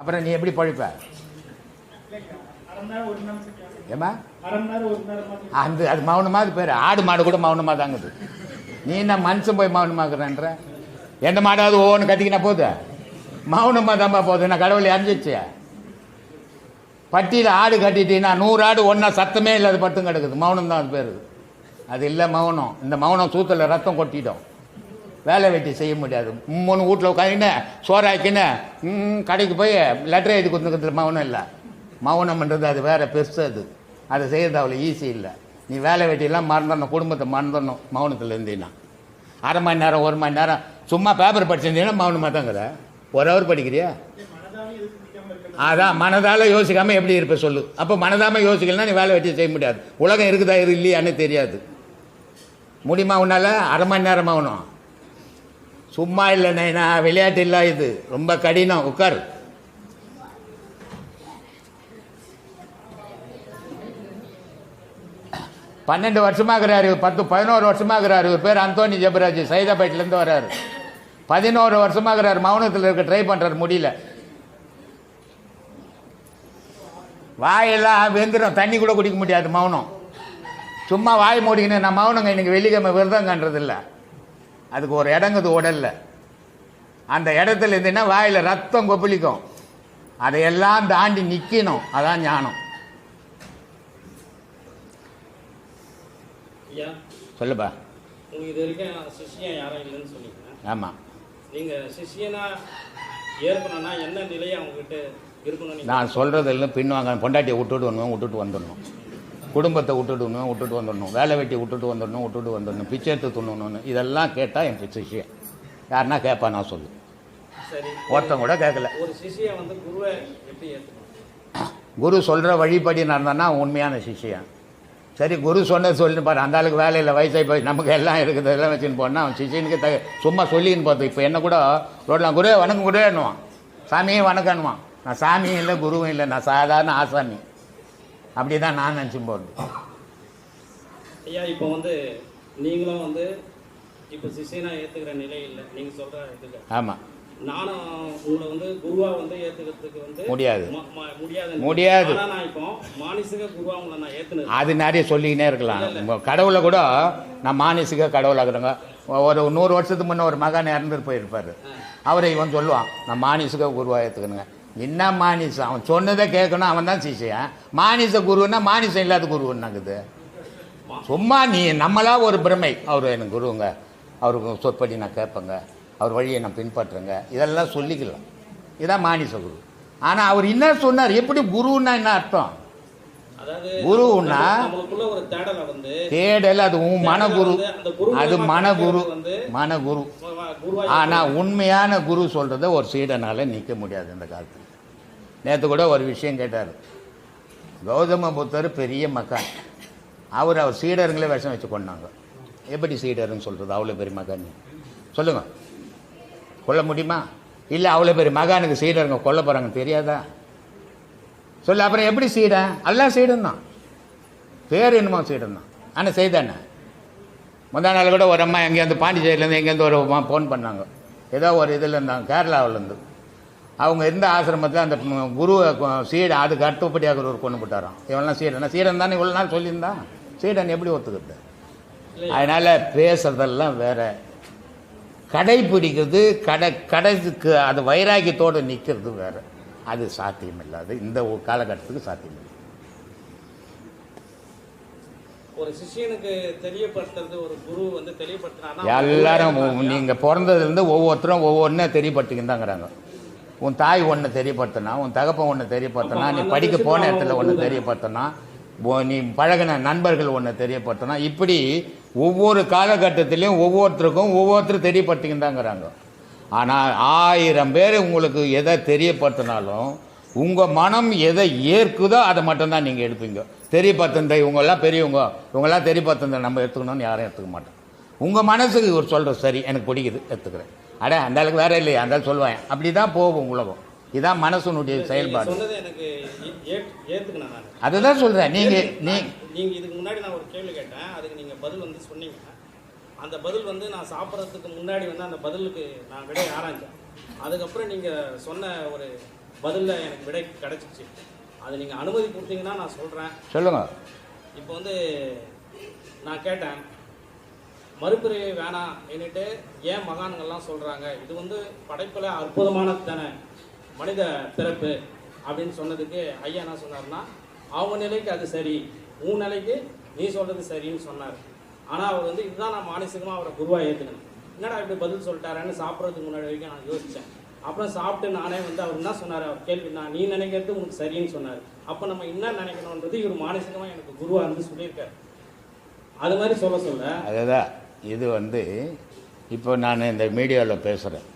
அப்புறம் நீ எப்படி பழிப்ப? ஏமா அந்த அது மௌனமாக பேர். ஆடு மாடு கூட மௌனமாக தாங்குது நீ என்ன மனுஷன் போய் மௌனமாக்குறன்ற? எந்த மாடாவது ஒவ்வொன்று கத்திக்கினா போகுது மௌனமாக தான்ப்பா போகுது நான் கடவுளை அறிஞ்சிச்சு பட்டியில் ஆடு கட்டிட்டீங்கன்னா நூறு ஆடு ஒன்றா சத்தமே இல்லாத பட்டும் கிடக்குது. மௌனம் தான் அது பேர். அது இல்லை மௌனம். இந்த மௌனம் சூத்தில் ரத்தம் கொட்டிட்டோம். வேலை வெட்டி செய்ய முடியாது. மூணு வீட்டில் உட்காந்துன்னு சோறாக்கின்னு கடைக்கு போய் லெட்டர் எழுதி கொடுத்துக்கிறது மௌனம் இல்லை. மௌனம்ன்றது அது வேற பெருசு அது. அதை செய்கிறது அவ்வளோ ஈஸி இல்லை. நீ வேலை வெட்டியெல்லாம் மறந்துடணும் குடும்பத்தை மறந்துடணும் மௌனத்தில் இருந்தீங்கன்னா அரை மணி நேரம் ஒரு மணி நேரம் சும்மா பேப்பர் படிச்சிருந்தீங்கன்னா மௌனமாக தாங்கிற. ஒரு ஹவர் படிக்கிறியா? அதான் மனதால் யோசிக்காமல் எப்படி இருப்ப சொல்லு. அப்போ மனதாமல் யோசிக்கலன்னா நீ வேலை வெட்டி செய்ய முடியாது. உலகம் இருக்குதா இரு இல்லையான்னு தெரியாது. முடியுமா உன்னால? அரை மணி நேரம் ஆகணும் சும்மா இல்லை நைனா விளையாட்டு இல்லை இது. ரொம்ப கடினம். உட்கார். பன்னெண்டு வருஷமாகிறாரு பத்து பதினோரு வருஷமாகிறாரு. இவர் பேர் அந்தோனி ஜெபராஜ் சைதாபேட்டிலேருந்து வர்றாரு. பதினோரு வருஷமாகிறாரு. மௌனத்தில் இருக்க ட்ரை பண்ணுறாரு முடியல. வாயெல்லாம் வெந்துடும் தண்ணி கூட குடிக்க முடியாது மௌனம். சும்மா வாய் மூடிக்கின்னு நான் மௌனங்க. இன்னைக்கு வெள்ளிக்கிழமை விரதம் கண்டதில்லை அதுக்கு ஒரு இடங்குது உடல்ல அந்த இடத்துல இருந்தீங்கன்னா வாயில் ரத்தம் கொப்பளிக்கும். அதையெல்லாம் தாண்டி நிற்கணும் அதான் ஞானம். சொல்லுப்பா. உங்களுக்கு இது வரைக்கும் சிஷ்யன் யாரும் இல்லைன்னு சொன்னீங்க. ஆமாம் நீங்க சிஷ்யனா ஏற்கனம்னா என்ன நிலையை அவங்ககிட்ட இருக்கணும் நீங்க நான் சொல்கிறது இல்லை பின்வாங்க பொண்டாட்டியை விட்டுட்டு வரணும் விட்டுட்டு வந்துடணும். குடும்பத்தை விட்டுடணும் விட்டுட்டு வந்துடணும். வேலை வெட்டி விட்டுட்டு வந்துடணும் விட்டுட்டு வந்துடணும். பிச்சை எடுத்து துண்ணணும்னு இதெல்லாம் கேட்டால் என் சிஷ்யன். யாருன்னா கேட்பா நான் சொல்லு சரி. ஒருத்தன் கூட கேட்கல குருவை குரு சொல்கிற வழிபடி நடந்தான்னா அவன் உண்மையான சிஷ்யன். சரி குரு சொன்னது சொல்லின்னு பாரு. அந்த ஆளுக்கு வேலையில் வயசாகி போய் நமக்கு எல்லாம் இருக்குது எல்லாம் வச்சுன்னு போனால் அவன் சிஷியனுக்கு த சும்மா சொல்லின்னு பார்த்தோம் இப்போ என்ன கூட ரோட்லாம் குரு வணக்கம் குரு என்னுவான் சாமியே வணக்கம்னுவான் நான் சாமியும் இல்லை குருவும் இல்லை. நான் சாதாரண ஆசாமி. அப்படி தான் நான் நினச்சி போகிறது ஐயா இப்போ வந்து நீங்களும் வந்து இப்போ சிஷ்யனா ஏத்துக்கிற நிலை இல்லை. நீங்க சொல்ற இதுல. ஆமாம் நானும் உங்களை வந்து குருவா வந்து ஏத்துக்கிறதுக்கு வந்து முடியாது. முடியாது முடியாது. ஆனா நான் இப்போ மானசீக குருவா உங்களை நான் ஏத்துனது. அது நிறைய சொல்லிக்கினே இருக்கலாம். கடவுளை கூட நான் மானசீக கடவுளாக்குறேங்க. ஒரு நூறு வருஷத்துக்கு முன்ன ஒரு மகன் இறந்துட்டு போயிருப்பார். அவரை இவன் சொல்லுவான் நான் மானிசுக குருவா ஏற்றுக்கணுங்க என்ன மானிசம்? அவன் சொன்னதை கேட்கணும் அவன் தான் சிஷியன். மானிச குருன்னா மானிசம் இல்லாத குருன்னாக்குது சும்மா நீ நம்மளா ஒரு பிரமை. அவர் எனக்கு குருவுங்க அவருக்கு சொற்படி நான் கேட்பேங்க. அவர் வழியை நான் பின்பற்றுங்க. இதெல்லாம் சொல்லிக்கலாம். இதான் மானிச குரு. ஆனால் அவர் என்ன சொன்னார்? எப்படி குருன்னா என்ன அர்த்தம்? குருன்னா தேடலை அது உன் மனகுரு. அது மனகுரு. மனகுரு. குருவா ஆனா உண்மையான குரு சொல்றத ஒரு சீடனால நிக்க முடியாது இந்த காலத்துல. நேத்து கூட ஒரு விஷயம் கேட்டார். கௌதம புத்தர் பெரிய மக்கான் அவர் அவர் சீடருங்களே விஷம் வச்சு கொண்டாங்க எப்படி சீடர்னு சொல்றது? அவ்வளோ பெரிய மகான். சொல்லுங்க. கொல்ல முடியுமா? இல்லை அவ்வளோ பெரிய மகானுக்கு சீடருங்க கொல்ல போறாங்க தெரியாதா? சொல்லு அப்புறம் எப்படி சீடன் எல்லாம் சீடன் தான் பேர் என்னமோ சீடன் தான் ஆனால் செய்தானே முந்தா நாள் கூட ஒரு அம்மா எங்கேருந்து பாண்டிச்சேரியிலேருந்து எங்கேருந்து ஒரு அம்மா ஃபோன் பண்ணாங்க. ஏதோ ஒரு இதில் இருந்தாங்க கேரளாவிலேருந்து அவங்க இருந்த ஆசிரமத்தில் அந்த ம், குருவை கொ- சீடன் அதுக்கு அடுத்தபடியாக ஒரு கொண்டு போட்டாராம். இவெல்லாம் சீடன்? சீடன் தானே? இவ்வளோ நாள் சொல்லியிருந்தான். சீடன் எப்படி ஒத்துக்கிறது அதனால் பேசுறதெல்லாம் வேற. கடைப்பிடிக்கிறது கடை கடைக்கு அது வைராக்கியத்தோடு நிற்கிறது வேற. அது சாத்தியம் இல்லாது இந்த காலகட்டத்துக்கு சாத்தியம் இல்லை ஒரு சிஷ்யனுக்கு தெரியப்படுத்துறது ஒரு குரு வந்து தெளிவுபடுத்தினா எல்லாரும் உ- நீங்க பிறந்ததுலேருந்து ஒவ்வொருத்தரும் ஒவ்வொன்றும் தெரியப்படுத்திக்கிட்டாங்கிறாங்க உன் தாய் ஒன்று தெரியப்படுத்தினா உன் தகப்பன் ஒன்று தெரியப்படுத்தினா நீ படிக்க போன இடத்துல ஒன்று தெரியப்படுத்தினா நீ பழகின நண்பர்கள் ஒன்று தெரியப்படுத்தினா இப்படி ஒவ்வொரு காலகட்டத்திலையும் ஒவ்வொருத்தருக்கும் ஒவ்வொருத்தரும் தெரியப்படுத்திக்கிட்டாங்கிறாங்க ஆனால் ஆயிரம் பேர் உங்களுக்கு எதை தெரியப்படுத்தினாலும் உங்கள் மனம் எதை ஏற்குதோ அதை மட்டும்தான் நீங்கள் எடுப்பீங்க. தெரியப்படுத்துந்த இவங்கெல்லாம் பெரியவங்க இவங்கெல்லாம் தெரியப்படுத்துந்த நம்ம எடுத்துக்கணும்னு யாரும் எடுத்துக்க மாட்டோம் உங்கள் மனசுக்கு ஒரு சொல்கிற சரி எனக்கு பிடிக்குது எடுத்துக்கிறேன். அட அந்த அளவுக்கு வேற இல்லையா அந்த சொல்லுவேன். அப்படி தான் போகும் உலகம். இதான் மனசனுடைய செயல்பாடு. அதுதான் சொல்கிறேன் நீங்கள் நீ நீங்க இதுக்கு முன்னாடி நான் ஒரு கேள்வி கேட்டேன். அதுக்கு நீங்க பதில் வந்து சொன்னீங்க. அந்த பதில் வந்து நான் சாப்பிட்றதுக்கு முன்னாடி வந்து அந்த பதிலுக்கு நான் விட ஆராய்ஞ்சேன் அதுக்கப்புறம் நீங்க சொன்ன ஒரு பதிலில் எனக்கு விடை கிடைச்சிச்சு. அது நீங்கள் அனுமதி கொடுத்தீங்கன்னா நான் சொல்கிறேன் சொல்லுங்க. இப்போ வந்து நான் கேட்டேன் மறுபிறவி வேணாம் என்னட்டு ஏன் மகான்கள்லாம் சொல்கிறாங்க இது வந்து படைப்பில் அற்புதமானது தானே மனித பிறப்பு அப்படின்னு சொன்னதுக்கு ஐயா என்ன சொன்னார்னா அவங்க நிலைக்கு அது சரி உன் நிலைக்கு நீ சொல்கிறது சரின்னு சொன்னார். ஆனால் அவர் வந்து இதுதான் நான் மானசிகமாக அவரை குருவாக ஏற்றுக்கணும் என்னடா இப்படி பதில் சொல்லிட்டாரான்னு சாப்பிட்றதுக்கு முன்னாடி வரைக்கும் நான் யோசித்தேன் அப்புறம் சாப்பிட்டு நானே வந்து அவர் என்ன சொன்னார்? அவர் கேள்வி நான் நீ நினைக்கிறது உனக்கு சரின்னு சொன்னார். அப்போ நம்ம என்ன நினைக்கணுன்றது இவர் மானசிகமாக எனக்கு குருவாக இருந்து சொல்லியிருக்காரு. அது மாதிரி சொல்ல சொல்ல அதுதான் இது வந்து இப்போ நான் இந்த மீடியாவில் பேசுகிறேன்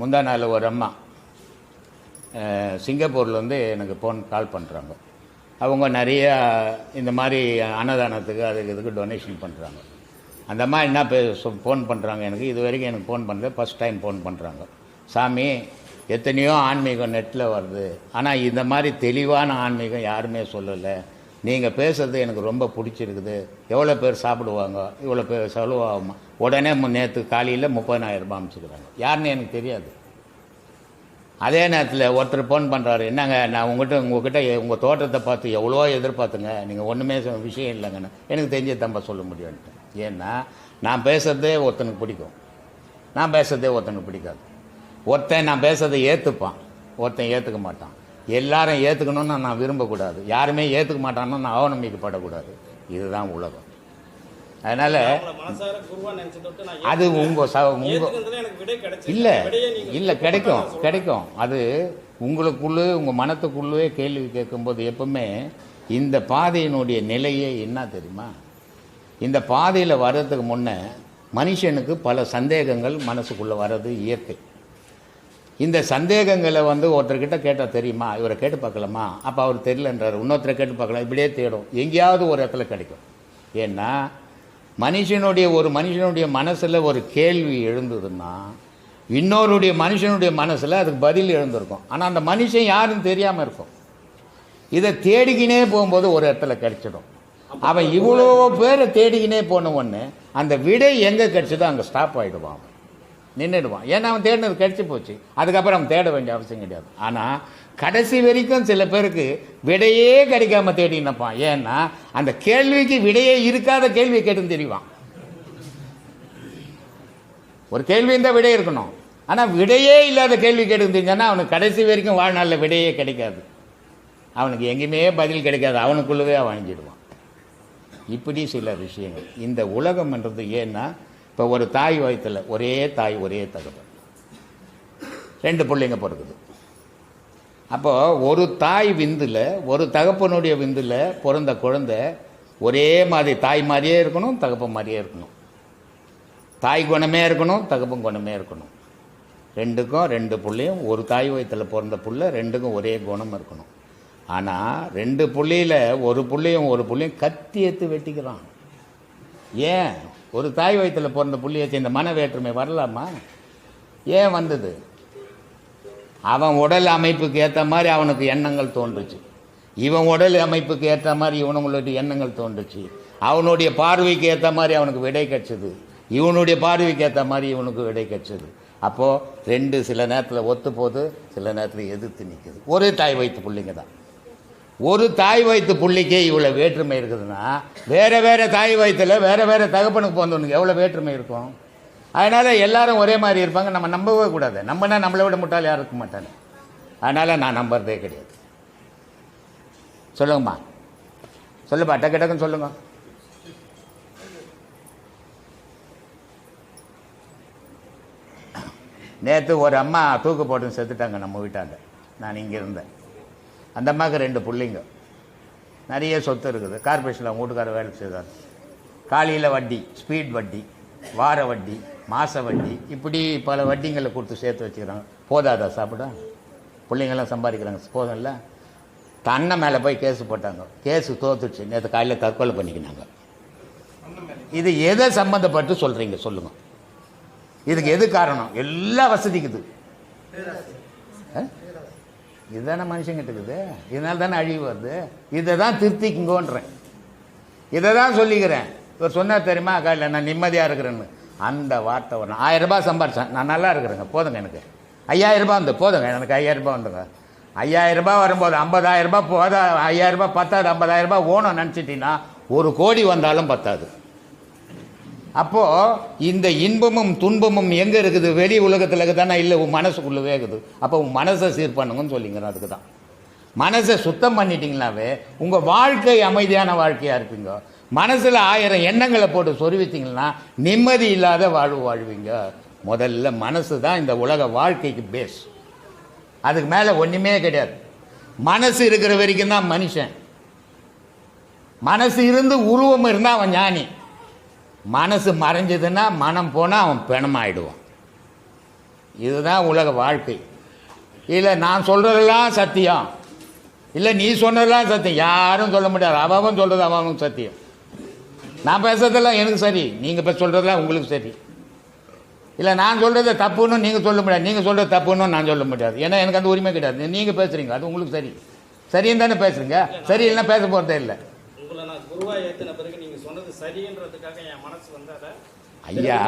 முந்தா நாள் ஒரு அம்மா சிங்கப்பூர்லேருந்து எனக்கு ஃபோன் கால் பண்ணுறாங்க அவங்க நிறைய இந்த மாதிரி அன்னதானத்துக்கு அதுக்கு இதுக்கு டொனேஷன் பண்ணுறாங்க அந்த அம்மா என்ன பே ஃபோன் பண்ணுறாங்க எனக்கு? இது வரைக்கும் எனக்கு ஃபோன் பண்ணல. ஃபஸ்ட் டைம் ஃபோன் பண்ணுறாங்க சாமி எத்தனையோ ஆன்மீகம் நெட்டில் வருது. ஆனால் இந்த மாதிரி தெளிவான ஆன்மீகம் யாருமே சொல்லலை. நீங்கள் பேசுறது எனக்கு ரொம்ப பிடிச்சிருக்குது. எவ்வளோ பேர் சாப்பிடுவாங்க? இவ்வளோ பேர் செலவாகுமா உடனே நேற்று காலையில் முப்பதாயிரம் ரூபாய் அனுப்பிச்சுக்கிறாங்க. யாருன்னு எனக்கு தெரியாது. அதே நேரத்தில் ஒருத்தர் ஃபோன் பண்ணுறாரு என்னங்க நான் உங்கள்கிட்ட உங்ககிட்ட உங்கள் தோட்டத்தை பார்த்து எவ்வளோ எதிர்பார்த்துங்க. நீங்கள் ஒன்றுமே விஷயம் இல்லைங்கன்னு. எனக்கு தெரிஞ்ச தம்ப சொல்ல முடியும்ன்ட்டு ஏன்னா நான் பேசுகிறதே ஒருத்தனுக்கு பிடிக்கும். நான் பேசுகிறதே ஒருத்தனுக்கு பிடிக்காது. ஒருத்தன் நான் பேசுகிறத ஏற்றுப்பான் ஒருத்தன் ஏற்றுக்க மாட்டான். எல்லாரும் ஏற்றுக்கணும்னு நான் விரும்பக்கூடாது. யாருமே ஏற்றுக்க மாட்டான்னு நான் அவநம்பிக்கப்படக்கூடாது. இதுதான் உலகம். அதனால் அது உங்கள் ச உங்கள் இல்லை இல்லை கிடைக்கும் கிடைக்கும். அது உங்களுக்குள்ளே உங்கள் மனத்துக்குள்ளே கேள்வி கேட்கும்போது எப்பவுமே இந்த பாதையினுடைய நிலையே என்ன தெரியுமா? இந்த பாதையில் வர்றதுக்கு முன்னே மனுஷனுக்கு பல சந்தேகங்கள் மனசுக்குள்ளே வர்றது இயற்கை. இந்த சந்தேகங்களை வந்து ஒருத்தர்கிட்ட கேட்டால் தெரியுமா? இவரை கேட்டு பார்க்கலாமா? அப்போ அவர் தெரியலன்றார். இன்னொருத்தரை கேட்டு பார்க்கலாம். இப்படியே தேடும். எங்கேயாவது ஒரு இடத்துல கிடைக்கும். ஏன்னா மனுஷனுடைய ஒரு மனுஷனுடைய மனசில் ஒரு கேள்வி எழுந்ததுன்னா இன்னொருடைய மனுஷனுடைய மனசில் அதுக்கு பதில் எழுந்திருக்கும். ஆனால் அந்த மனுஷன் யாருன்னு தெரியாமல் இருக்கும். இதை தேடிக்கினே போகும்போது ஒரு இடத்துல கிடைச்சிடும். அவன் இவ்வளோ பேரை தேடிக்கினே போன உடனே அந்த விடை எங்கே கிடைச்சதோ அங்கே ஸ்டாப் ஆகிடுவான் அவன். நின்றுடுவான் ஏன்னா அவன் தேடினது கிடைச்சி போச்சு. அதுக்கப்புறம் அவன் தேட வேண்டிய அவசியம் கிடையாது. ஆனால் கடைசி வரைக்கும் சில பேருக்கு விடையே கிடைக்காம தேடி நிற்பான் ஏன்னா அந்த கேள்விக்கு விடையே இருக்காத கேள்வி கேட்டுன்னு தெரிவான். ஒரு கேள்வி இருந்தால் விடை இருக்கணும். ஆனால் விடையே இல்லாத கேள்வி கேட்டுன்னு தெரிஞ்சானா அவனுக்கு கடைசி வரைக்கும் வாழ்நாளில் விடையே கிடைக்காது. அவனுக்கு எங்கேயுமே பதில் கிடைக்காது. அவனுக்குள்ளவே வாங்கிடுவான் இப்படி சில விஷயங்கள். இந்த உலகம்ன்றது ஏன்னா இப்போ ஒரு தாய் வயத்தில் ஒரே தாய் ஒரே தகவல் ரெண்டு பிள்ளைங்க பிறக்குது. அப்போது ஒரு தாய் விந்தில் ஒரு தகப்பனுடைய விந்தில் பிறந்த குழந்தை ஒரே மாதிரி தாய் மாதிரியே இருக்கணும் தகப்பன் மாதிரியே இருக்கணும். தாய் குணமே இருக்கணும் தகப்பன் குணமே இருக்கணும். ரெண்டுக்கும் ரெண்டு புள்ளையும் ஒரு தாய் வயத்தில் பிறந்த புள்ள ரெண்டுக்கும் ஒரே குணம் இருக்கணும். ஆனால் ரெண்டு புள்ளியில் ஒரு புள்ளையும் ஒரு புள்ளையும் கத்தி எடுத்து வெட்டிக்கிறான். ஏன்? ஒரு தாய் வயத்தில் பிறந்த புள்ளைய வச்சு இந்த மன வேற்றுமை வரலாமா? ஏன் வந்தது? அவன் உடல் அமைப்புக்கு ஏற்ற மாதிரி அவனுக்கு எண்ணங்கள் தோன்றுச்சு. இவன் உடல் அமைப்புக்கு ஏற்ற மாதிரி இவனுங்களுடைய எண்ணங்கள் தோன்றுச்சு. அவனுடைய பார்வைக்கு ஏற்ற மாதிரி அவனுக்கு விடை கிடைச்சது. இவனுடைய பார்வைக்கு ஏற்ற மாதிரி இவனுக்கு விடை கிடச்சிது. அப்போது ரெண்டு சில நேரத்தில் ஒத்து போகுது சில நேரத்தில் எதிர்த்து நிற்குது ஒரே தாய் வயிற்று பிள்ளைங்க தான். ஒரு தாய் வயிற்று பிள்ளைக்கே இவ்வளோ வேற்றுமை இருக்குதுன்னா வேறு வேறு தாய் வயிற்றுல வேறு வேறு தகப்பனுக்கு பிறந்தவனுக்கு எவ்வளோ வேற்றுமை இருக்கும்? அதனால் எல்லாரும் ஒரே மாதிரி இருப்பாங்க. நம்ம நம்பவே கூடாது. நம்பினா நம்மளை விட முட்டால் யாரும் இருக்க மாட்டாங்க. அதனால் நான் நம்புறதே கிடையாது. சொல்லுங்கம்மா. சொல்லுப்பா டக்கு டக்குன்னு சொல்லுங்க. நேற்று ஒரு அம்மா தூக்கு போட்டு செத்துட்டாங்க நம்ம வீட்டாண்ட. நான் இங்கே இருந்தேன். அந்த அம்மாவுக்கு ரெண்டு பிள்ளைங்க. நிறைய சொத்து இருக்குது. கார்பரேஷனில் அவங்க வீட்டுக்கார வேலை செய்தார். காலையில் வட்டி ஸ்பீட் வட்டி வார வட்டி மாத வட்டி. இப்படி பல வட்டிங்களை கொடுத்து சேர்த்து வச்சுக்கிறாங்க. போதாதா சாப்பிட? பிள்ளைங்கள்லாம் சம்பாதிக்கிறாங்க. போதும்ல? தன்னை மேலே போய் கேஸ் போட்டாங்க. கேஸு தோத்துச்சு நேற்று காலையில் தற்கொலை பண்ணிக்கினாங்க. இது எதை சம்மந்தப்பட்டு சொல்கிறீங்க சொல்லுங்கள் இதுக்கு எது காரணம்? எல்லா வசதிக்குது. இதுதானே மனுஷங்கிட்ட இருக்குது இதனால தானே அழிவு வருது. இதை தான் திருத்திக்குங்கோன்றேன். இதை தான் சொல்லிக்கிறேன். இவர் சொன்னார் தெரியுமா? காலையில் நான் நிம்மதியாக இருக்கிறேன்னு. அந்த வார்த்தை ஒன்று ஆயிரம் ரூபாய் சம்பாரிச்சேன். நான் நல்லா இருக்கிறேங்க. போதுங்க எனக்கு. ஐயாயிரம் ரூபாய் வந்து போதுங்க. எனக்கு ஐயாயிரம் ரூபாய் வந்துங்க. ஐயாயிரம் ரூபாய் வரும்போது ஐம்பதாயிரம் ரூபாய் போதா ஐயாயிரம் ரூபாய் பத்தாது ஐம்பதாயிரம் ரூபாய் ஓணும் நினச்சிட்டிங்கன்னா ஒரு கோடி வந்தாலும் பத்தாது. அப்போது இந்த இன்பமும் துன்பமும் எங்கே இருக்குது? வெளி உலகத்தில் தானே. இல்லை உன் மனசுக்குள்ளவே இருக்குது. அப்போ உன் மனசை சீர் பண்ணுங்கன்னு சொல்லிங்கிறேன் அதுக்கு தான் மனசை சுத்தம் பண்ணிட்டீங்களாவே உங்கள் வாழ்க்கை அமைதியான வாழ்க்கையாக இருப்பீங்க மனசில் ஆயிரம் எண்ணங்களை போட்டு சொருவித்தீங்கன்னா நிம்மதி இல்லாத வாழ்வு வாழ்வீங்க. முதல்ல மனசு தான் இந்த உலக வாழ்க்கைக்கு பேஸ் அதுக்கு மேலே ஒன்றுமே கிடையாது. மனசு இருக்கிற வரைக்கும் தான் மனுஷன். மனசு இருந்து உருவம் இருந்தால் அவன் ஞானி. மனசு மறைஞ்சதுன்னா மனம் போனால் அவன் பிணமாயிடுவான். இதுதான் உலக வாழ்க்கை. இல்லை நான் சொல்கிறதெல்லாம் சத்தியம். இல்லை நீ சொன்னதெல்லாம் சத்தியம். யாரும் சொல்ல முடியாது. அவன் சொல்கிறது அவன் சத்தியம். நான் பேசுறதெல்லாம் எனக்கு சரி. நீங்கள் இப்போ சொல்கிறதெல்லாம் உங்களுக்கு சரி. இல்லை நான் சொல்கிறது தப்புன்னு நீங்கள் சொல்ல முடியாது. நீங்கள் சொல்கிறது தப்புன்னு நான் சொல்ல முடியாது. ஏன்னா எனக்கு அந்த உரிமை கிடையாது. நீங்கள் பேசுகிறீங்க அது உங்களுக்கு சரி. சரின்னு தானே பேசுகிறீங்க சரி இல்லைன்னா பேச போகிறதே இல்லை. ஐயா,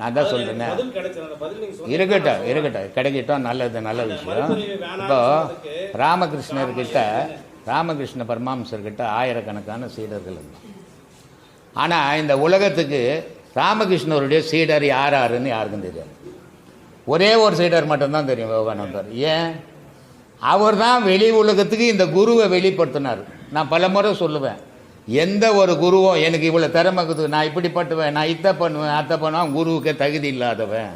நான் தான் சொன்னது இருக்கட்டும் இருக்கட்டும். கிடைக்கட்டும். நல்லது நல்ல விஷயம். இப்போ ராமகிருஷ்ணர்கிட்ட ராமகிருஷ்ண பரமாம்சர்கிட்ட ஆயிரக்கணக்கான சீடர்கள் இருந்தாங்க. ஆனால் இந்த உலகத்துக்கு ராமகிருஷ்ணருடைய சீடர் யார் யாருன்னு யாருக்கும் தெரியாது. ஒரே ஒரு சீடர் மட்டும்தான் தெரியும் விவேகானந்தர். ஏன்? அவர் தான் வெளி உலகத்துக்கு இந்த குருவை வெளிப்படுத்தினார். நான் பல முறை சொல்லுவேன் எந்த ஒரு குருவும் எனக்கு இவ்வளோ திறமை இருக்குது நான் இப்படிப்பட்டுவேன் நான் இத்தை பண்ணுவேன் அத்தை பண்ணுவேன் குருவுக்கு தகுதி இல்லாதவன்.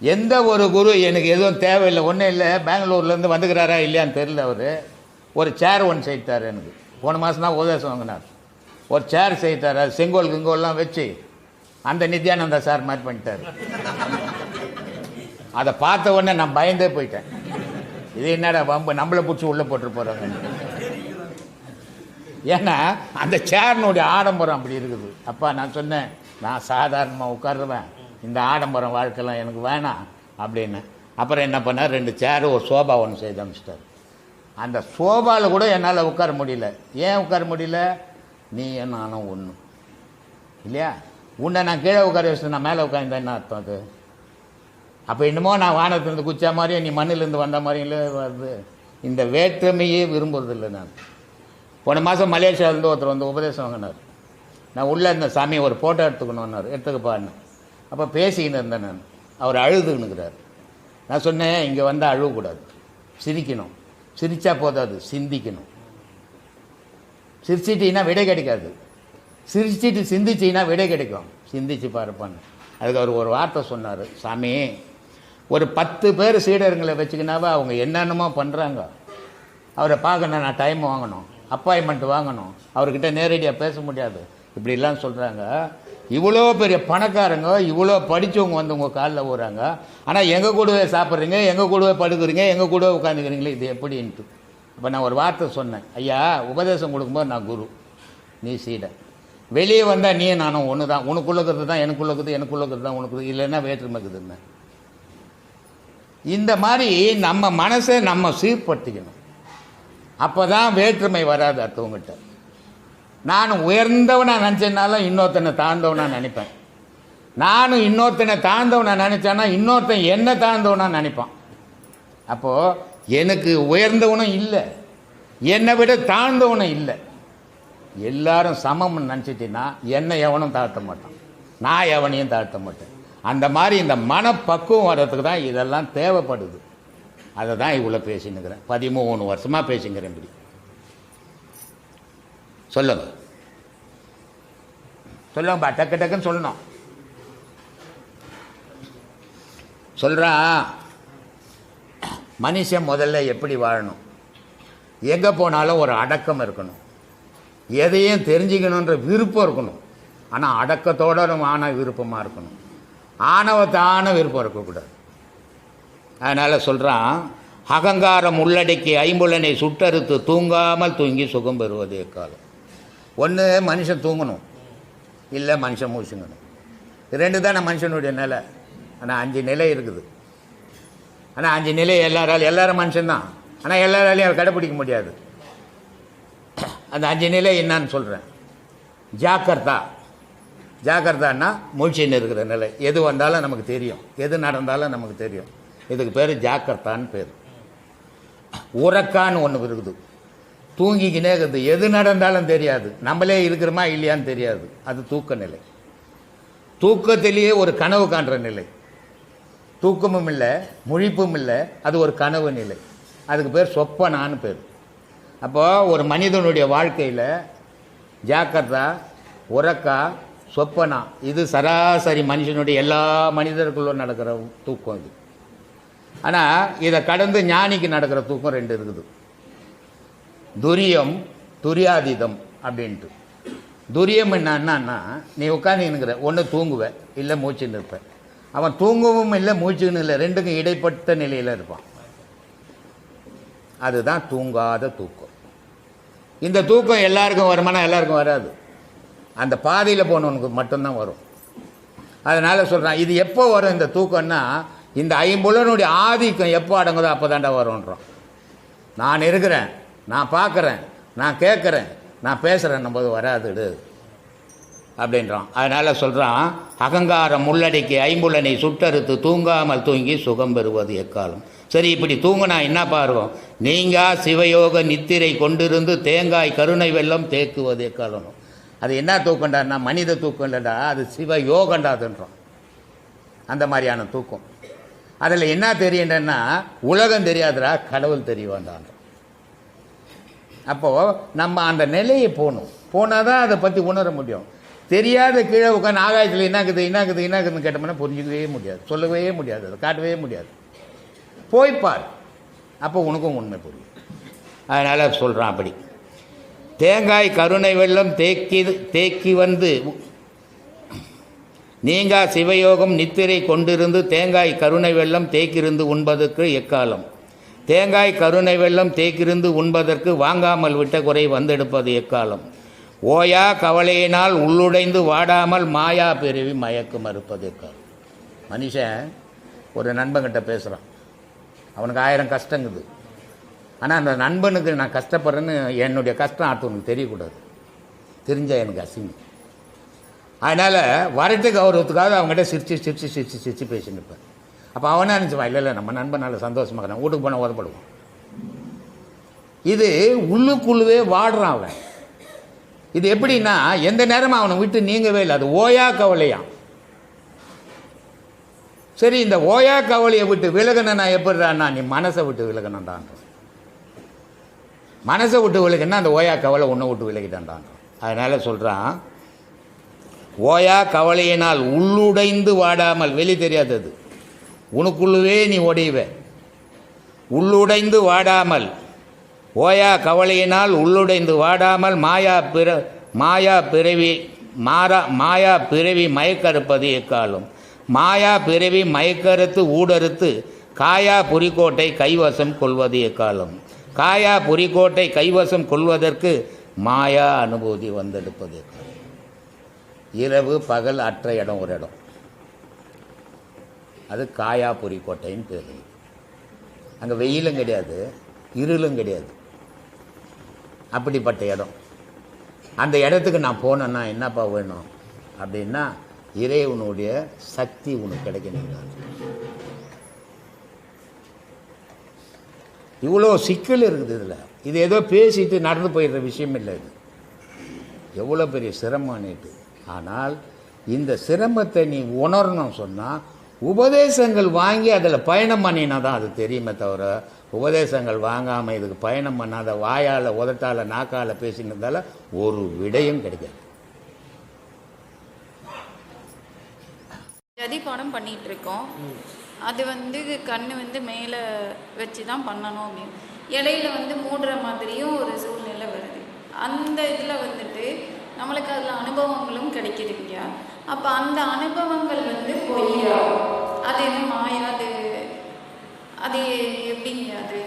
எந்த ஒரு குரு எனக்கு எதுவும் தேவையில்லை ஒன்றும் இல்லை பெங்களூர்லேருந்து வந்துக்கிறாரா இல்லையான்னு தெரியல அவர். ஒரு சேர் ஒன்று செய்தார் எனக்கு. போன மாதம் தான் உதவி வாங்கினார். ஒரு சேர் செய்தார். அது செங்கோல் கிங்கோல்லாம் வச்சு அந்த நித்யானந்தா சார் மாதிரி பண்ணிட்டார். அதை பார்த்த உடனே நான் பயந்தே போயிட்டேன். இது என்னடா வம்பு? நம்மளை பிடிச்சி உள்ளே போட்டு போகிறாங்க ஏன்னா அந்த சேர்னுடைய ஆடம்பரம் அப்படி இருக்குது. அப்பா நான் சொன்னேன் நான் சாதாரணமாக உட்காருவேன். இந்த ஆடம்பரம் வாழ்க்கைலாம் எனக்கு வேணாம் அப்படின்னு. அப்புறம் என்ன பண்ணார்? ரெண்டு சேரும் ஒரு சோபா ஒன்று செய்து அனுப்பிச்சிட்டார். அந்த சோபாவில் கூட என்னால் உட்கார முடியல. ஏன் உட்கார முடியல? நீ நானும் ஒன்று இல்லையா? உன்னை நான் கீழே உட்கார வச்சு நான் மேலே உட்காந்து என்ன அர்த்தம் அது? அப்போ என்னமோ நான் வானத்துலேருந்து குச்சா மாதிரியும் நீ மண்ணிலேருந்து வந்த மாதிரியும் இல்லை வருது இந்த வேற்றுமையே விரும்புறதில்லை நான். போன மாதம் மலேசியாவிலேருந்து ஒருத்தர் வந்து உபதேசம் வாங்கினார். நான் உள்ளே இருந்த சாமி ஒரு ஃபோட்டோ எடுத்துக்கணும்னார். எடுத்துக்கப்பான்னு அப்போ பேசிக்கின்னு இருந்தேன் நான். அவர் அழுதுன்னுக்கிறார். நான் சொன்னேன் இங்கே வந்தால் அழுவக்கூடாது. சிரிக்கணும். சிரித்தா போதாது. சிந்திக்கணும். சிரிச்சிட்டின்னா விடை கிடைக்காது. சிரிச்சிட்டு சிந்திச்சின்னா விடை கிடைக்கும். சிந்திச்சு பார்ப்பான்னு அதுக்கு அவர் ஒரு வார்த்தை சொன்னார். சாமி ஒரு பத்து பேர் சீடருங்களை வச்சுக்கினாவே அவங்க என்னென்னமோ பண்ணுறாங்க அவரை பார்க்கணும் நான் டைம் வாங்கணும் அப்பாயின்மெண்ட் வாங்கணும். அவர்கிட்ட நேரடியாக பேச முடியாது. இப்படிலாம் சொல்கிறாங்க இவ்வளோ பெரிய பணக்காரங்க இவ்வளோ படித்தவங்க வந்து உங்கள் காலில் ஓடுறாங்க ஆனால் எங்கள் கூடவே சாப்பிட்றீங்க? எங்கள் கூடவே படுக்கிறீங்க? எங்கள் கூடவே உட்காந்துக்கிறீங்களே? இது எப்படின்ட்டு. இப்போ நான் ஒரு வார்த்தை சொன்னேன். ஐயா உபதேசம் கொடுக்கும்போது நான் குரு. நீ சீடன் வெளியே வந்தால் நீ நானும் ஒன்று தான் உனக்குள்ளே இருக்கிறது தான் எனக்குள்ளே இருக்குது எனக்குள்ளே இருக்கிறது தான் உனக்கு இல்லைன்னா வேற்றுமை இருக்குதுன்னு இந்த மாதிரி நம்ம மனசை நம்ம சீர்படுத்திக்கணும். அப்போ தான் வேற்றுமை வராது அடுத்தவங்ககிட்ட. நான் உயர்ந்தவனாக நினச்சேனாலும் இன்னொருத்தனை தாழ்ந்தவனாக நினைப்பேன். நானும் இன்னொருத்தனை தாழ்ந்தவனாக நினச்சேன்னா இன்னொருத்தன் என்ன தாழ்ந்தவனாக நினைப்பான். அப்போது எனக்கு உயர்ந்தவனும் இல்லை. என்னை விட தாழ்ந்தவனும் இல்லை. எல்லாரும் சமம்னு நினச்சிட்டின்னா என்னை எவனும் தாழ்த்த மாட்டான். நான் எவனையும் தாழ்த்த மாட்டேன். அந்த மாதிரி இந்த மனப்பக்குவம் வர்றதுக்கு தான் இதெல்லாம் தேவைப்படுது. அதை தான் இவ்வளோ பேசினுக்கிறேன். பதிமூணு வருஷமாக பேசிங்கிறேன் இப்படி. சொல்லுங்க. சொல்லுங்கப்பா டக்கு டக்குன்னு சொல்லணும். சொல்கிறான் மனுஷன் முதல்ல எப்படி வாழணும்? எங்கே போனாலும் ஒரு அடக்கம் இருக்கணும். எதையும் தெரிஞ்சுக்கணுன்ற விருப்பம் இருக்கணும். ஆனால் அடக்கத்தோட ஆன விருப்பமாக இருக்கணும். ஆணவத்தான விருப்பம் இருக்கக்கூடாது. அதனால் சொல்கிறான் அகங்காரம் உள்ளடக்கி ஐம்புலனை சுட்டறுத்து தூங்காமல் தூங்கி சுகம் பெறுவதே காலம். ஒன்று மனுஷன் தூங்கணும். இல்லை மனுஷன் மூசுங்கணும் ரெண்டு தானே மனுஷனுடைய நிலை. ஆனால் அஞ்சு நிலை இருக்குது. ஆனால் அஞ்சு நிலை எல்லாராலும் எல்லாரும் மனுஷன்தான். ஆனால் எல்லாராலையும் அதை கடைப்பிடிக்க முடியாது. அந்த அஞ்சு நிலை என்னான்னு சொல்கிறேன் ஜாக்கிரதா. ஜாக்கிரதான்னா மூழ்ச்சின்னு இருக்கிற நிலை. எது வந்தாலும் நமக்கு தெரியும். எது நடந்தாலும் நமக்கு தெரியும். இதுக்கு பேர் ஜாக்கிரதான்னு பேர். உறக்கான்னு ஒன்று இருக்குது. தூங்கிக்கினே இருக்குது. எது நடந்தாலும் தெரியாது. நம்மளே இருக்கிறோமா இல்லையான்னு தெரியாது. அது தூக்க நிலை. தூக்கத்திலேயே ஒரு கனவு காண்ற நிலை. தூக்கமும் இல்லை முழிப்பும் இல்லை அது ஒரு கனவு நிலை. அதுக்கு பேர் சொப்பனான்னு பேர். அப்போது ஒரு மனிதனுடைய வாழ்க்கையில் ஜாக்கிரதா உறக்கா சொப்பனா இது சராசரி மனுஷனுடைய எல்லா மனிதர்களும் நடக்கிற தூக்கம் இது. ஆனால் இதை கடந்து ஞானிக்கு நடக்கிற தூக்கம் ரெண்டு இருக்குது. துரியம் துரியாதீதம் அப்படின்ட்டு. துரியம் என்னன்னா நீ உட்காந்துக்கிற ஒன்று தூங்குவ இல்லை மூச்சு நிற்பேன் அவன் தூங்கவும் இல்லை மூச்சுன்னு இல்லை. ரெண்டுக்கும் இடைப்பட்ட நிலையில் இருப்பான். அதுதான் தூங்காத தூக்கம். இந்த தூக்கம் எல்லாருக்கும் வருமானா எல்லாருக்கும் வராது. அந்த பாதையில் போனவனுக்கு மட்டும்தான் வரும். அதனால் சொல்கிறான் இது எப்போ வரும் இந்த தூக்கம்னா இந்த ஐம்புலனுடைய ஆதிக்கம் எப்போ அடங்குதோ அப்போ தாண்டா வரும்ன்றோம் நான் இருக்கிறேன் நான் பார்க்குறேன் நான் கேட்குறேன் நான் பேசுகிறேன் போது வராதுடு. அப்படின்றான். அதனால் சொல்கிறான் அகங்காரம் உள்ளடக்கி ஐம்புலனை சுட்டறுத்து தூங்காமல் தூங்கி சுகம் பெறுவது எக்காலம்? சரி இப்படி தூங்கினா என்ன பாருவோம் நீங்கா சிவயோக நித்திரை கொண்டிருந்து தேங்காய் கருணை வெள்ளம் தேக்குவது எக்காலம்? அது என்ன தூக்கண்டான்னா மனித தூக்கம் இல்லைடா அது சிவ யோகண்டாதுன்றோம் அந்த மாதிரியான தூக்கம். அதில் என்ன தெரியுன்றன்னா உலகம் தெரியாதுடா கடவுள் தெரியவாண்டான் அப்போது நம்ம அந்த நிலையை போகணும். போனால் தான் அதை பற்றி உணர முடியும். தெரியாத கீழே உட்காந்து ஆகாயத்தில் என்னாக்குது என்னாக்குது என்னாக்குதுன்னு கேட்டோம்னா புரிஞ்சிக்கவே முடியாது. சொல்லவே முடியாது அதை காட்டவே முடியாது. போய்ப்பார் அப்போ உனக்கும் உண்மை புரியும். அதனால் சொல்கிறான் அப்படி. தேங்காய் கருணை வெள்ளம் தேக்கி தேக்கி வந்து நீங்கா சிவயோகம் நித்திரை கொண்டிருந்து தேங்காய் கருணை வெள்ளம் தேக்கிருந்து உண்பதற்கு எக்காலம்? தேங்காய் கருணை வெள்ளம் தேக்கிருந்து உண்பதற்கு வாங்காமல் விட்ட குறை வந்தெடுப்பது எக்காலம்? ஓயா கவலையினால் உள்ளுடைந்து வாடாமல் மாயா பிரிவி மயக்கு மறுப்பது மனுஷன் ஒரு நண்பன்கிட்ட பேசுகிறான் அவனுக்கு ஆயிரம் கஷ்டங்குது. ஆனால் அந்த நண்பனுக்கு நான் கஷ்டப்படுறேன்னு என்னுடைய கஷ்டம் அடுத்தவனுக்கு தெரியக்கூடாது. தெரிஞ்சால் எனக்கு அசிங்கம். அதனால் வரட்டு கௌரவத்துக்காக அவங்ககிட்ட சிரிச்சு சிரிச்சு சிரிச்சு சிரித்து பேசின்னு இருப்பேன். அப்போ அவனே நினச்சிப்பான்? இல்லை இல்லை நம்ம நண்பன் நல்ல சந்தோஷமாக இருக்கிறான் வீட்டுக்கு போனால் உதப்படுவான். இது உள்ளுக்குள்ளவே வாடுறான் அவன். இது எப்படின்னா எந்த நேரமும் அவனை விட்டு நீங்கவே இல்லை. அது ஓயா கவலையா? சரி இந்த ஓயா கவலையை விட்டு விலகணும்னா எப்படிறான்னா நீ மனசை விட்டு விலகணும்டான் மனசை விட்டு விலகுன்னா அந்த ஓயா கவலை உன்னை விட்டு விலகிட்டான்டான் அதனால் சொல்கிறான் ஓயா கவலையினால் உள்ளுடைந்து வாடாமல் வெளி தெரியாதது. உனக்குள்ளவே நீ ஒடைவ உள்ளுடைந்து வாடாமல் ஓயா கவலையினால் உள்ளுடைந்து வாடாமல் மாயா பிற மாயா பிறவி மாறா மாயா பிறவி மயக்கறுப்பது எக்காலும்? மாயா பிறவி மயக்கறுத்து ஊடறுத்து காயா புரிக்கோட்டை கைவசம் கொள்வது எக்காலம்? காயா புரிக்கோட்டை கைவசம் கொள்வதற்கு மாயா அனுபூதி வந்தெடுப்பது இரவு பகல் அற்ற இடம் ஒரு இடம். அது காயாபுரி கோட்டைன்னு பேர். அங்கே வெயிலும் கிடையாது இருளும் கிடையாது. அப்படிப்பட்ட இடம். அந்த இடத்துக்கு நான் போனேன்னா என்னப்பா வேணும்? அப்படின்னா இறைவனுடைய சக்தி உனக்கு கிடைக்கணும் இவ்வளோ சிக்கல் இருக்குது இதில். இது ஏதோ பேசிட்டு நடந்து போயிடுற விஷயம் இல்லை இது. எவ்வளோ பெரிய சிரமம்னுட்டு ஆனால் இந்த சிரமத்தை நீ உணரணும் சொன்னால் உபதேசங்கள் வாங்கி அதில் பயணம் பண்ணினா தான் அது தெரியுமே தவிர உபதேசங்கள் வாங்காமல் இதுக்கு பயணம் பண்ணாத வாயால் உதட்டால் நாக்கால் பேசினதால ஒரு விடையும் கிடைக்காது. ஜதி பாடம் பண்ணிட்டு இருக்கோம் அது வந்து கண்ணு வந்து மேலே வச்சு தான் பண்ணணும் அப்படின்னு. இடையில வந்து மூடுற மாதிரியும் ஒரு சூழ்நிலை வருது. அந்த இதில் வந்துட்டு நம்மளுக்கு அதில் அனுபவங்களும் கிடைக்குது இல்லையா? அப்போ அந்த அனுபவங்கள் வந்து பொய்யா? அது என்ன மாயா? அது அது எப்படிங்க அது?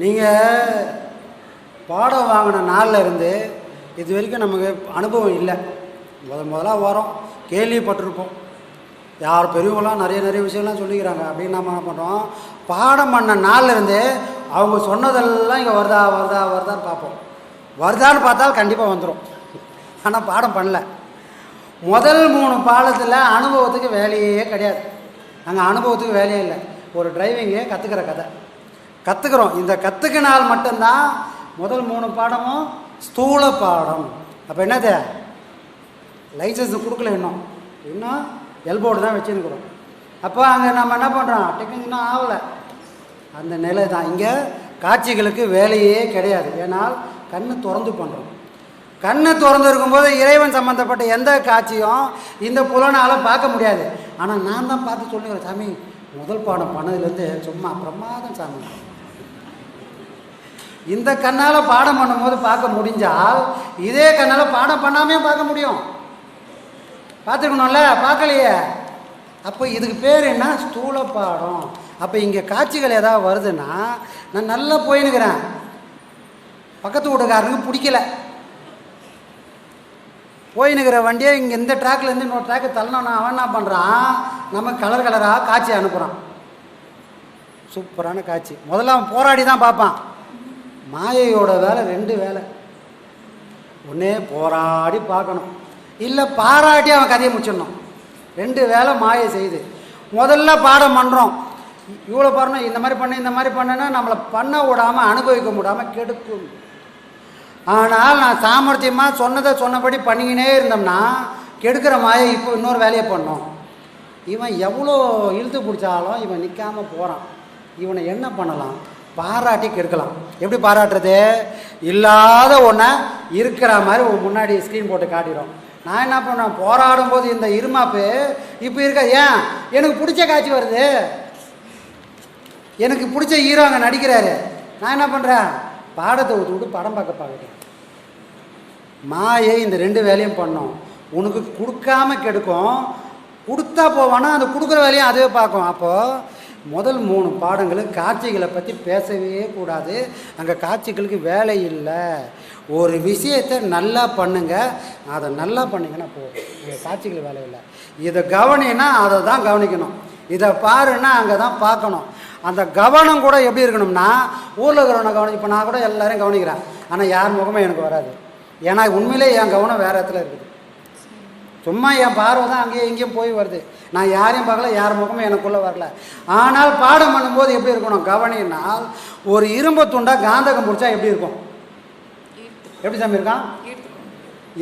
நீங்கள் பாடம் வாங்கின நாளில் இருந்து இது வரைக்கும் நமக்கு அனுபவம் இல்லை. முத முதலாக வரோம். கேள்விப்பட்டிருப்போம். யார் பெரியவங்களாம் நிறைய நிறைய விஷயம்லாம் சொல்லிக்கிறாங்க. அப்படின்னு நம்ம என்ன பண்ணுறோம் பாடம் பண்ண நாளில் இருந்தே அவங்க சொன்னதெல்லாம் இங்கே வருதா வருதா வருதான்னு பார்ப்போம். வருதான்னு பார்த்தால் கண்டிப்பாக வந்துடும் ஆனால் பாடம் பண்ணல. முதல் மூணு பாடத்தில் அனுபவத்துக்கு வேலையே கிடையாது. அங்கே அனுபவத்துக்கு வேலையே இல்லை. ஒரு டிரைவிங்கே கற்றுக்கிற கதை. கற்றுக்குறோம் இந்த கற்றுக்கினால் மட்டும்தான் முதல் மூணு பாடமும் ஸ்தூல பாடம். அப்போ என்னது? லைசன்ஸ் கொடுக்கல இன்னும். இன்னும் எல்போர்டு தான் வச்சுருக்குறோம். அப்போ அங்கே நம்ம என்ன பண்ணுறோம் டெக்னிக்னா இன்னும் ஆகலை. அந்த நிலை தான். இங்கே காட்சிகளுக்கு வேலையே கிடையாது. ஏன்னால் கண்ணு திறந்து பண்ணுறோம் கண் திறந்து இருக்கும்போது இறைவன் சம்மந்தப்பட்ட எந்த காட்சியும் இந்த புலனால் பார்க்க முடியாது. ஆனால் நான் தான் பார்த்து சொல்லுகிறேன் சாமி முதல் பாடம் பண்ணதுலேருந்து சும்மா பிரமாதம் சாமி. இந்த கண்ணால் பாடம் பண்ணும்போது பார்க்க முடிஞ்சால் இதே கண்ணால் பாடம் பண்ணாமே பார்க்க முடியும். பார்த்துருக்கணும்ல பார்க்கலையே. அப்போ இதுக்கு பேர் என்ன? ஸ்தூல பாடம். அப்போ இங்கே காட்சிகள் ஏதாவது வருதுன்னா நான் நல்லா போயினுக்கிறேன் பக்கத்து வீட்டுக்காரனுக்கு பிடிக்கல. போயினுக்கிற வண்டியை இங்கே இந்த ட்ராக்லேருந்து இன்னொரு ட்ராக்கு தள்ளணும்னா அவன் என்ன பண்ணுறான் நம்ம கலர் கலராக காட்சி அனுப்புகிறான் சூப்பரான காட்சி. முதல்ல அவன் போராடி தான் பார்ப்பான். மாயையோட வேலை ரெண்டு வேலை. ஒன்றே போராடி பார்க்கணும். இல்லை பாராட்டி அவன் கதையை முடிச்சிடணும். ரெண்டு வேலை மாயை செய்யுது முதல்ல பாடம் பண்ணுறோம் இவ்வளோ பண்ணணும் இந்த மாதிரி பண்ணு இந்த மாதிரி பண்ணுன்னா நம்மளை பண்ண விடாமல் அனுபவிக்க விடாமல் கெடுக்கும். ஆனால் நான் சாமர்த்தியமாக சொன்னதை சொன்னபடி பண்ணிக்கினே இருந்தோம்னா கெடுக்கிற மாயை இப்போ இன்னொரு வேலையை பண்ணோம். இவன் எவ்வளோ இழுத்து பிடிச்சாலும் இவன் நிற்காமல் போகிறான் இவனை என்ன பண்ணலாம்? பாராட்டி கெடுக்கலாம். எப்படி பாராட்டுறது? இல்லாத ஒன்றை இருக்கிற மாதிரி முன்னாடி ஸ்க்ரீன் போட்டு காட்டிடும் நான் என்ன பண்ணேன்? போராடும் போது இந்த இருமாப்பு இப்போ இருக்க ஏன்? எனக்கு பிடிச்ச காட்சி வருது. எனக்கு பிடிச்ச ஹீரோ அங்கே நடிக்கிறாரு. நான் என்ன பண்ணுறேன் பாடத்தை விட்டு விட்டு படம் பார்க்க பார்க்குறேன் மாயை இந்த ரெண்டு வேலையும் பண்ணோம். உனக்கு கொடுக்காம கெடுக்கும். கொடுத்தா போவானா அந்த கொடுக்குற வேலையும் அதுவே பார்க்கும். அப்போது முதல் மூணு பாடங்களும் காட்சிகளை பற்றி பேசவே கூடாது. அங்கே காட்சிகளுக்கு வேலை இல்லை. ஒரு விஷயத்தை நல்லா பண்ணுங்க. அதை நல்லா பண்ணிங்கன்னா போதும். இங்கே காட்சிகள் வேலை இல்லை. இதை கவனினா அதை தான் கவனிக்கணும். இதை பாருன்னா அங்கே தான் பார்க்கணும். அந்த கவனம் கூட எப்படி இருக்கணும்னா ஊரில் இருக்கிறவனை கவனி இப்போ நான் கூட எல்லாரையும் கவனிக்கிறேன். ஆனால் யார் முகமே எனக்கு வராது. ஏன்னா உண்மையிலே என் கவனம் வேறு இடத்துல இருக்குது. சும்மா என் பார்வை தான் அங்கேயும் இங்கேயும் போய் வருது. நான் யாரையும் பார்க்கல யார் முகமும் எனக்குள்ளே வரல. ஆனால் பாடம் பண்ணும்போது எப்படி இருக்கணும்? கவனினால் ஒரு இரும்பு துண்டா காந்தகம் பிடிச்சா எப்படி இருக்கும்? எப்படி சாமி இருக்கான்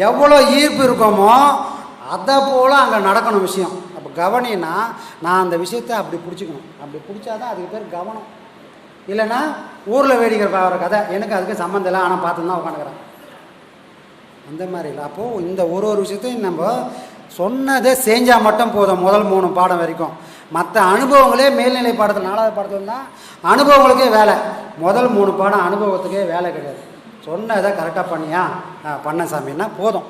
எவ்வளோ ஈர்ப்பு இருக்கோமோ அதை போல் அங்கே நடக்கணும் விஷயம். அப்போ கவனினா நான் அந்த விஷயத்தை அப்படி பிடிச்சிக்கணும். அப்படி பிடிச்சாதான் அதுக்கு பேர் கவனம். இல்லைன்னா ஊரில் வேடிக்கிற பார்க்குற கதை எனக்கு அதுக்கு சம்மந்தம் இல்லை ஆனால் பார்த்து தான் உட்காந்துக்கிறேன் அந்த மாதிரி இல்லை. அப்போது இந்த ஒரு ஒரு விஷயத்தையும் நம்ம சொன்னதை செஞ்சால் மட்டும் போதும் முதல் மூணு பாடம் வரைக்கும். மற்ற அனுபவங்களே மேல்நிலை பாடத்தில் நாலாவது பாடத்தில் தான் அனுபவங்களுக்கே வேலை. முதல் மூணு பாடம் அனுபவத்துக்கே வேலை கிடையாது. சொன்னதை கரெக்டாக பண்ணியா? பண்ண சாமின்னா போதும்.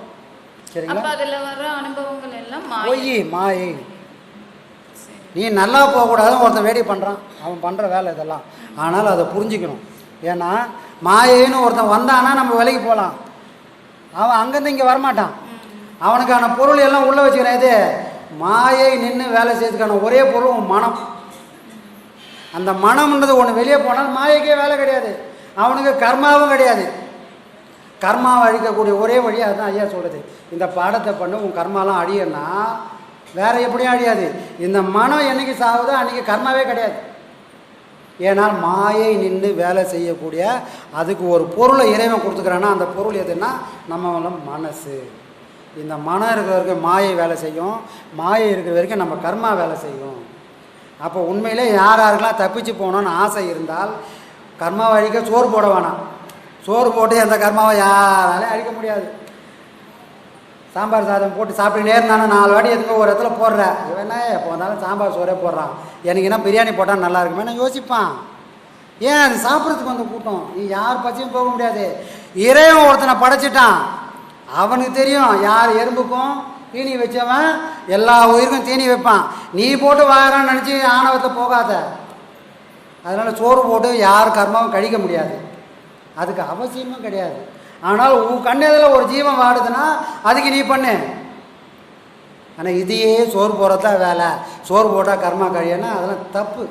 அப்ப சரிங்களா அதுல வர அனுபவங்கள் எல்லாம் மாயை. பொய் மாயை. நீ நல்லா போகக்கூடாதுன்னு ஒருத்தன் வேடி பண்ணுறான் அவன் பண்ணுற வேலை இதெல்லாம். ஆனால் அதை புரிஞ்சுக்கணும். ஏன்னா மாயைன்னு ஒருத்தன் வந்தானா நம்ம விலைக்கு போகலாம். அவன் அங்கேருந்து இங்கே வரமாட்டான். அவனுக்கான பொருள் எல்லாம் உள்ளே வச்சுக்கிறேன் இது மாயை நின்று வேலை செய்யறதுக்கான ஒரே பொருள் உன் மனம். அந்த மனம்ன்றது ஒன்று வெளியே போனால் மாயைக்கே வேலை கிடையாது. அவனுக்கு கர்மாவும் கிடையாது. கர்மாவை அழிக்கக்கூடிய ஒரே வழி அதுதான் ஐயா சொல்கிறது இந்த பாடத்தை பண்ண உன் கர்மாலாம் அழியன்னா வேற எப்படியும் அழியாது. இந்த மனம் என்னைக்கு சாகுதோ அன்றைக்கி கர்மாவே கிடையாது. ஏன்னால் மாயை நின்று வேலை செய்யக்கூடிய அதுக்கு ஒரு பொருளை இறைவன் கொடுத்துக்கிறான்னா அந்த பொருள் எதுன்னா நம்ம மனசு. இந்த மனம் இருக்கிற வரைக்கும் மாயை வேலை செய்யும். மாயை இருக்கிற வரைக்கும் நம்ம கர்மா வேலை செய்யும். அப்போ உண்மையிலே யார் யாருக்கெல்லாம் தப்பிச்சு போகணும்னு ஆசை இருந்தால் கர்மா வழிக்க சோறு போட வேணாம். சோறு போட்டு எந்த கர்மாவை யாராலையும் அழிக்க முடியாது. சாம்பார் சாதம் போட்டு சாப்பிட்டுனே இருந்தானே? நாலு வாட்டி எதுக்கு ஒரு இடத்துல போடுற. இவன் என்ன எப்போ வந்தாலும் சாம்பார் சோறே போடுறான். எனக்கு என்ன பிரியாணி போட்டால் நல்லா இருக்குமே நான் யோசிப்பான். ஏன் அது சாப்பிட்றதுக்கு வந்து கூட்டம்? நீ யார் பச்சையும் போக முடியாது. இறைவன் ஒருத்தனை படைச்சிட்டான். அவனுக்கு தெரியும் யார் எறும்புக்கும் தீனி வச்சவன் எல்லா உயிருக்கும் தீனி வைப்பான். நீ போட்டு வாங்கிறான்னு நினச்சி ஆணவத்தை போகாத. அதனால் சோறு போட்டு யார் கர்மாவும் கழிக்க முடியாது. அதுக்கு அவசியமும் கிடையாது. ஆனால் உன் கண்ணெதில் ஒரு ஜீவன் வாடுதுன்னா அதுக்கு நீ பண்ணு. ஆனால் இதையே சோறு போடுறது தான் வேலை. சோறு போட்டால் கர்மா கழியன்னா அதெல்லாம் தப்பு.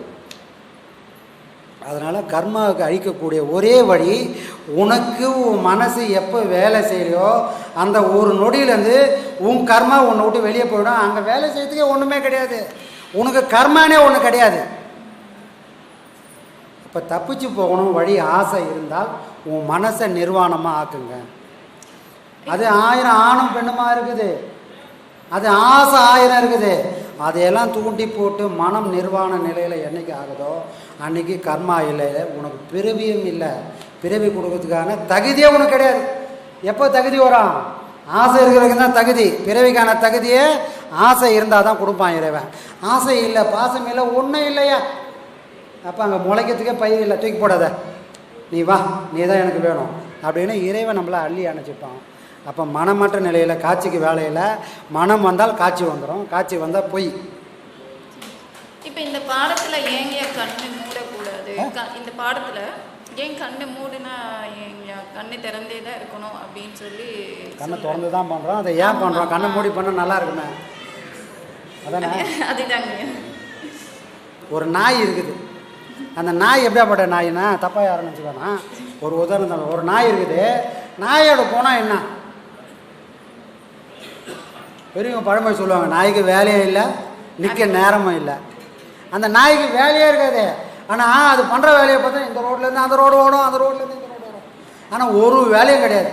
அதனால் கர்மாவுக்கு அழிக்கக்கூடிய ஒரே வழி உனக்கு உன் மனசு எப்போ வேலை செய்யலையோ அந்த ஒரு நொடியிலேருந்து உன் கர்மா உன்னை விட்டு வெளியே போயிடும். அங்கே வேலை செய்யறதுக்கே ஒன்றுமே கிடையாது. உனக்கு கர்மானே ஒன்று கிடையாது. இப்போ தப்பிச்சு போகணும் வழி ஆசை இருந்தால் உன் மனசை நிர்வாணமாக ஆக்குங்க. அது ஆயிரம் ஆணும் பெண்ணுமா இருக்குது? அது ஆசை ஆயிரம் இருக்குது. அதையெல்லாம் தூண்டி போட்டு மனம் நிர்வாண நிலையில் என்னைக்கு ஆகுதோ அன்னைக்கு கர்மா இல்லை உனக்கு பிறவியும் இல்லை. பிறவி கொடுக்கறதுக்கான தகுதியே உனக்கு கிடையாது. எப்போ தகுதி வரும்? ஆசை இருக்கிறதுக்கு தான் தகுதி. பிறவிக்கான தகுதியே ஆசை இருந்தால் தான் கொடுப்பான் இறைவன். ஆசை இல்லை பாசம் இல்லை ஒன்றும் இல்லையா? அப்போ அங்கே முளைக்கிறதுக்கே பயிர் இல்லை. தூக்கி போடாத. நீ வா நீ தான் எனக்கு வேணும். அப்படின்னு இறைவன் நம்மளை அள்ளி அணைச்சிப்பான். அப்போ மனமற்ற நிலையில் காட்சிக்கு வேலையில் மனம் வந்தால் காட்சி வந்துடும் காட்சி வந்தால் பொய். இப்போ இந்த பாடத்தில் ஏங்க கண்ணு மூடக்கூடாது. இந்த பாடத்தில் ஏன் கண்ணு மூடுனா ஏங்க கண்ணு திறந்தே தான் இருக்கணும் அப்படின்னு சொல்லி கண்ணை திறந்து தான் பண்ணுறோம் அதை ஏன் பண்ணுறோம் கண்ணை மூடி பண்ணால் நல்லா இருக்குமே. அதானே? அதுதாங்க. ஒரு நாய் இருக்குது. அந்த நாய் எப்படியாப்பட்ட நாய்னா தப்பாக யாரும் நினச்சிக்கோனா ஒரு உதாரணம் தான். ஒரு நாய் இருக்குது. நாயோட போனால் என்ன? பெரியவங்க பழமொழி சொல்லுவாங்க நாய்க்கு வேலையே இல்லை நிற்க நேரமும் இல்லை. அந்த நாய்க்கு வேலையே இருக்காது. ஆனால் அது பண்ணுற வேலையை பார்த்தா இந்த ரோட்லேருந்து அந்த ரோடு ஓடும் அந்த ரோட்லேருந்து இந்த ரோடு ஓடும். ஆனால் ஒரு வேலையும் கிடையாது.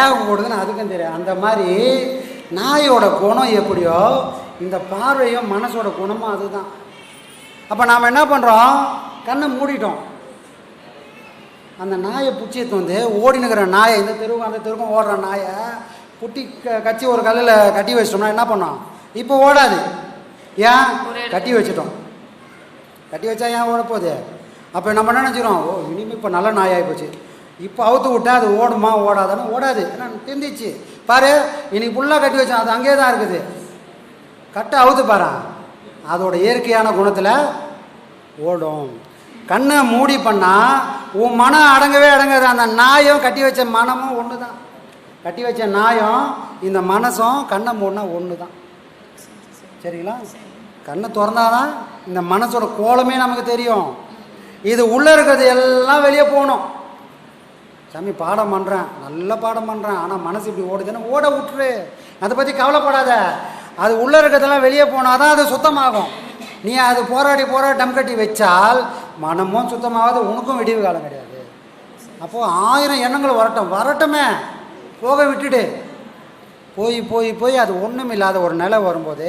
ஏன் ஓடுதுன்னு அதுக்கும் தெரியாது. அந்த மாதிரி நாயோட குணம் எப்படியோ இந்த பார்வையும் மனசோட குணமும் அதுதான். அப்போ நாம் என்ன பண்ணுறோம் கண்ணை மூடிட்டோம். அந்த நாயை பிடிச்சிட்டு வந்து ஓடினுக்கிற நாயை இந்த தெருவுக்கும் அந்த தெருவுக்கும் ஓடுற நாயை குட்டி க கச்சி ஒரு கல்லில் கட்டி வச்சிட்டோம்னா என்ன பண்ணோம்? இப்போ ஓடாது. ஏன்? கட்டி வச்சிட்டோம். கட்டி வச்சா ஏன் ஓட போகுது? அப்போ நம்ம என்ன நினச்சிக்கிறோம்? ஓ இனிமேல் இப்போ நல்ல நாயாகி போச்சு. இப்போ அவுத்து விட்டா அது ஓடுமா? ஓடாதான்னு ஓடாது. ஏன்னா தெரிஞ்சிச்சு. பாரு இன்னைக்கு ஃபுல்லாக கட்டி வச்சோம். அது அங்கேயே தான் இருக்குது. கட்டை அவுத்து பாரு. அதோட இயற்கையான குணத்தில் ஓடும். கண்ணை மூடி பண்ணால் உன் மனம் அடங்கவே அடங்காது. அந்த நாயும் கட்டி வச்ச மனமும் ஒன்று தான் கட்டி வச்ச நாயும் இந்த மனசும் கண்ணை மூடினா ஒன்று தான் சரிங்களா? கண்ணை திறந்தாதான் இந்த மனசோட கோலமே நமக்கு தெரியும். இது உள்ளே இருக்கிறது எல்லாம் வெளியே போகணும். சாமி பாடம் பண்ணுறேன் நல்ல பாடம் பண்ணுறேன் ஆனால் மனசு இப்படி ஓடுதுன்னா ஓட விட்டுரு. அதை பற்றி கவலைப்படாத. அது உள்ளே இருக்கிறதெல்லாம் வெளியே போனால் தான் அது சுத்தமாகும். நீ அது போராடி போராடி டம் கட்டி வச்சால் மனமும் சுத்தமாகாது உனக்கும் விடிவு காலம் கிடையாது. அப்போது ஆயிரம் எண்ணங்கள் வரட்டும். வரட்டுமே. போக விட்டுடு. போய் போய் போய் அது ஒன்றும் இல்லாத ஒரு நிலை வரும்போது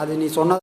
அது நீ சொன்ன